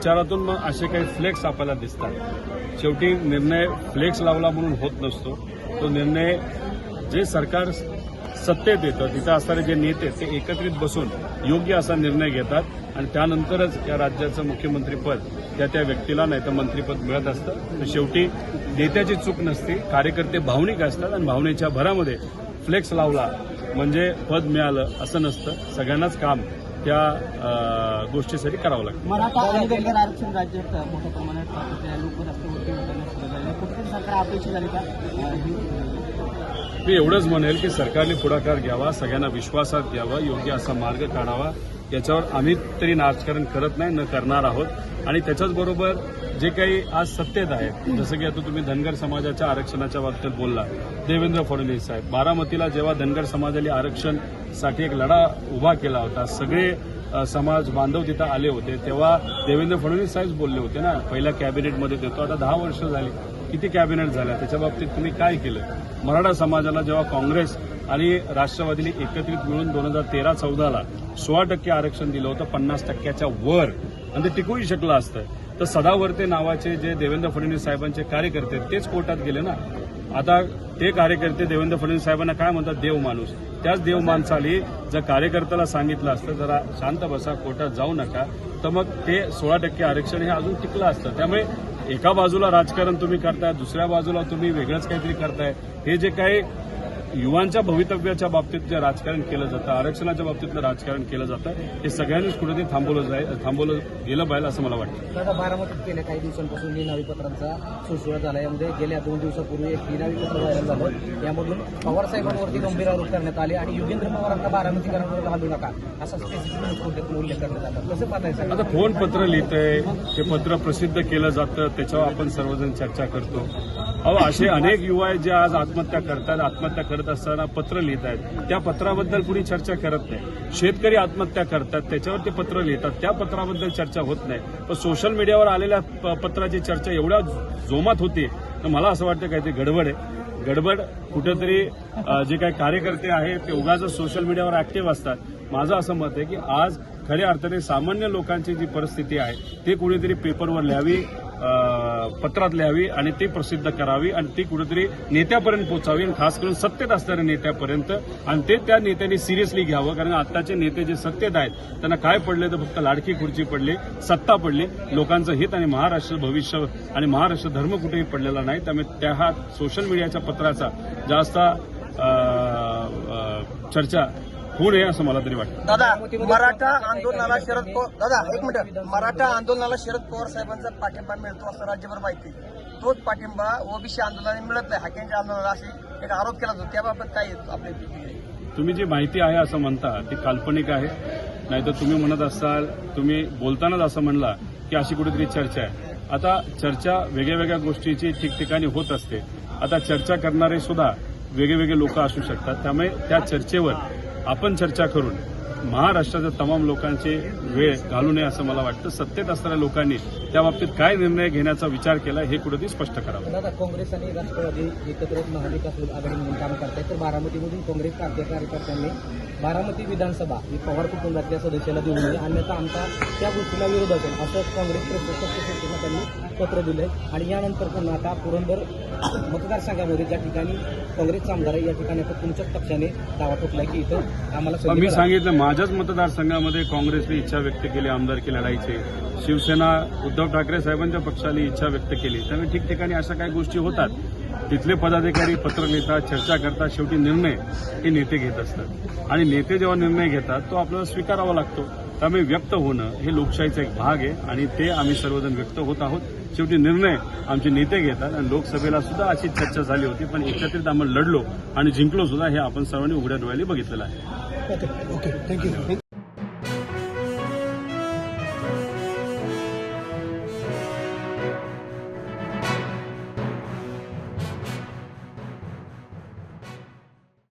विचारातून मग असे काही फ्लेक्स आपल्याला दिसतात. शेवटी निर्णय फ्लेक्स लावला म्हणून होत नसतो. तो निर्णय जे सरकार सत्तेत येतं तिथं असणारे जे नेते ते एकत्रित बसून योग्य असा निर्णय घेतात आणि त्यानंतरच या राज्याचं मुख्यमंत्रीपद त्या त्या व्यक्तीला नाही तर मंत्रीपद मिळत असतं. तर शेवटी नेत्याची चूक नसते कार्यकर्ते भावनिक असतात आणि भावनेच्या भरामध्ये फ्लेक्स लावला म्हणजे पद मिळालं असं नसतं. सगळ्यांनाच काम त्या गोष्टीसाठी करावं लागतं. मराठा आणि आरक्षण राज्यात मोठ्या प्रमाणात सातत्याने लोक रस्त्यावरती उतरण्यास सुरू झाले कुठेतरी सरकार अपेक्षित झाली का? अं, मी एवढंच म्हणेल की सरकारने पुढाकार घ्यावा सगळ्यांना विश्वासात घ्यावा योग्य असा मार्ग काढावा. याच्यावर आम्ही तरी राजकारण करत नाही न करणार आहोत. आणि त्याच्याचबरोबर जे काही आज सत्तेत आहे जसं की आता तुम्ही धनगर समाजाच्या आरक्षणाच्या बाबतीत बोलला देवेंद्र फडणवीस साहेब. बारामतीला जेव्हा धनगर समाजाने आरक्षणसाठी एक लढा उभा केला होता सगळे समाज बांधव तिथं आले होते तेव्हा देवेंद्र फडणवीस साहेब बोलले होते ना पहिल्या कॅबिनेटमध्ये देतो आता दहा वर्ष झाली. किती कॅबिनेट झाल्या? त्याच्या बाबतीत तुम्ही काय केलं? मराठा समाजाला जेव्हा काँग्रेस आणि राष्ट्रवादीने एकत्रित मिळून दोन हजार तेरा चौदाला सोळा टक्के आरक्षण दिलं होतं पन्नास टक्क्याच्या वर. आणि ते टिकूही शकलं असतं. तर सदावर्ते नावाचे जे देवेंद्र फडणवीस साहेबांचे कार्यकर्ते तेच कोर्टात गेले ना? आता ते कार्यकर्ते देवेंद्र फडणवीस साहेबांना काय म्हणतात? देव माणूस. त्याच देव माणसाली जर कार्यकर्त्याला सांगितलं असतं जरा शांत बसा कोर्टात जाऊ नका तर मग ते सोळा टक्के आरक्षण हे अजून टिकलं असतं. त्यामुळे एका बाजूला राजकारण तुम्ही करताय दुसऱ्या बाजूला तुम्ही वेगळंच काहीतरी करताय. हे जे काही युवांच्या भवितव्याच्या बाबतीत जे राजकारण केलं जातं आरक्षणाच्या बाबतीतलं राजकारण केलं जातं हे सगळ्यांनीच कुठेतरी थांबवलं जाईल थांबवलं गेलं पाहिजे असं मला वाटतं. दादा बारामतीत गेल्या काही दिवसांपासून निनावी पत्रांचा सुळसुळा झाला यामध्ये गेल्या दोन दिवसापूर्वी एक निनावी पत्र व्हायरल झालं. यामधून पवार साहेबांवरती गंभीर आरोप करण्यात आले आणि योगेंद्र पवारांना बारामतीकरांवर घालू नका. असा स्पेसिफिक उल्लेख करण्यात आला. कसं पाहताय आता कोण पत्र लिहितंय? ते पत्र प्रसिद्ध केलं जातं त्याच्यावर आपण सर्वजण चर्चा करतो. अहो असे अनेक युवा आहेत जे आज आत्महत्या करतात आत्महत्या करत असताना पत्र लिहित आहेत. त्या पत्राबद्दल कुणी चर्चा करत नाही. शेतकरी आत्महत्या करतात त्याच्यावर ते पत्र लिहितात. त्या पत्राबद्दल चर्चा होत नाही. पण सोशल मीडियावर आलेल्या प- पत्राची चर्चा एवढ्या जोमात होती तर मला असं वाटतं काहीतरी गडबड आहे. गडबड कुठेतरी जे काही कार्यकर्ते आहेत ते उगाच सोशल मीडियावर ऍक्टिव्ह असतात. माझं असं मत आहे की आज खऱ्या अर्थाने सामान्य लोकांची जी परिस्थिती आहे ते कुणीतरी पेपरवर लिहावी पत्रात लिहावी आणि ती प्रसिद्ध करावी आणि ती कुठेतरी नेत्यापर्यंत पोचावी आणि खास करून सत्तेत असणाऱ्या नेत्यापर्यंत आणि ते त्या नेत्यांनी सिरियसली घ्यावं. कारण आत्ताचे नेते जे सत्तेत आहेत त्यांना काय पडले तर फक्त लाडकी खुर्ची पडली सत्ता पडली. लोकांचं हित आणि महाराष्ट्र भविष्य आणि महाराष्ट्र धर्म कुठेही पडलेला नाही. त्यामुळे त्या हा सोशल मीडियाच्या पत्राचा जास्त चर्चा होऊ नये असं मला तरी वाटतं. दादा मराठा आंदोलनाला शरद पवार दादा एक मिनिट. मराठा आंदोलनाला शरद पवार साहेबांचा पाठिंबा मिळतो असं राज्यभर माहिती. तोच पाठिंबा ओबीसी आंदोलनाने मिळत नाही. हाकेंच्या आंदोलनाला असे एक आरोप केला जातो. त्याबाबत काय आहे आपली प्रतिक्रिया? तुम्ही जी माहिती आहे असं म्हणता ती काल्पनिक आहे. नाहीतर तुम्ही म्हणत असाल तुम्ही बोलतानाच असं म्हणला की अशी कुठेतरी चर्चा आहे. आता चर्चा वेगळ्या वेगळ्या गोष्टीची ठिकठिकाणी होत असते. आता चर्चा करणारे सुद्धा वेगळे वेगळे लोक असू शकतात. त्यामुळे त्या चर्चेवर आपण चर्चा करून महाराष्ट्राच्या तमाम लोकांचे वेळ घालू नये असं मला वाटतं. सत्तेत असणाऱ्या लोकांनी त्या बाबतीत काय निर्णय घेण्याचा विचार केला हे कुठेतरी स्पष्ट करावं. दादा काँग्रेस आणि राष्ट्रवादी एकत्रित महाविकास आघाडी म्हणून काम करतायत तर बारामतीमधून काँग्रेस कार्य- कार्यकर्त्यांनी बारामती विधानसभा ही पवार कुटुंबातल्या सदस्याला देऊ नये अन्यथा आमचा त्या गोष्टीला विरोध असेल असं काँग्रेस त्यांनी पत्र दिलंय. आणि यानंतर पुन्हा आता पुरंदर मतदारसंघामध्ये ज्या ठिकाणी काँग्रेसचा आमदार आहे या ठिकाणी आता तुमच्याच पक्षाने दावा ठोकलाय की इथं आम्हाला मी. सांगितलं माझ्याच मतदारसंघामध्ये काँग्रेसने इच्छा व्यक्त केली आमदारकी लढायची शिवसेना उद्धव ठाकरे साहेबांच्या पक्षाने इच्छा व्यक्त केली. त्यामुळे ठिकठिकाणी अशा काही गोष्टी होतात. तिथले पदाधिकारी पत्र लिहितात चर्चा करतात शेवटी निर्णय हे नेते घेत असतात. आणि नेते जेव्हा निर्णय घेतात तो आपल्याला स्वीकारावा लागतो. त्यामुळे व्यक्त होणं हे लोकशाहीचा एक भाग आहे आणि ते आम्ही सर्वजण व्यक्त होत आहोत. शेवटी निर्णय आमचे नेते घेतात आणि लोकसभेला सुद्धा अशीच चर्चा झाली होती पण एकत्रित आम्ही लढलो आणि जिंकलो सुद्धा हे आपण सर्वांनी उघड्या डोळ्याने बघितलेलं आहे. Okay thank you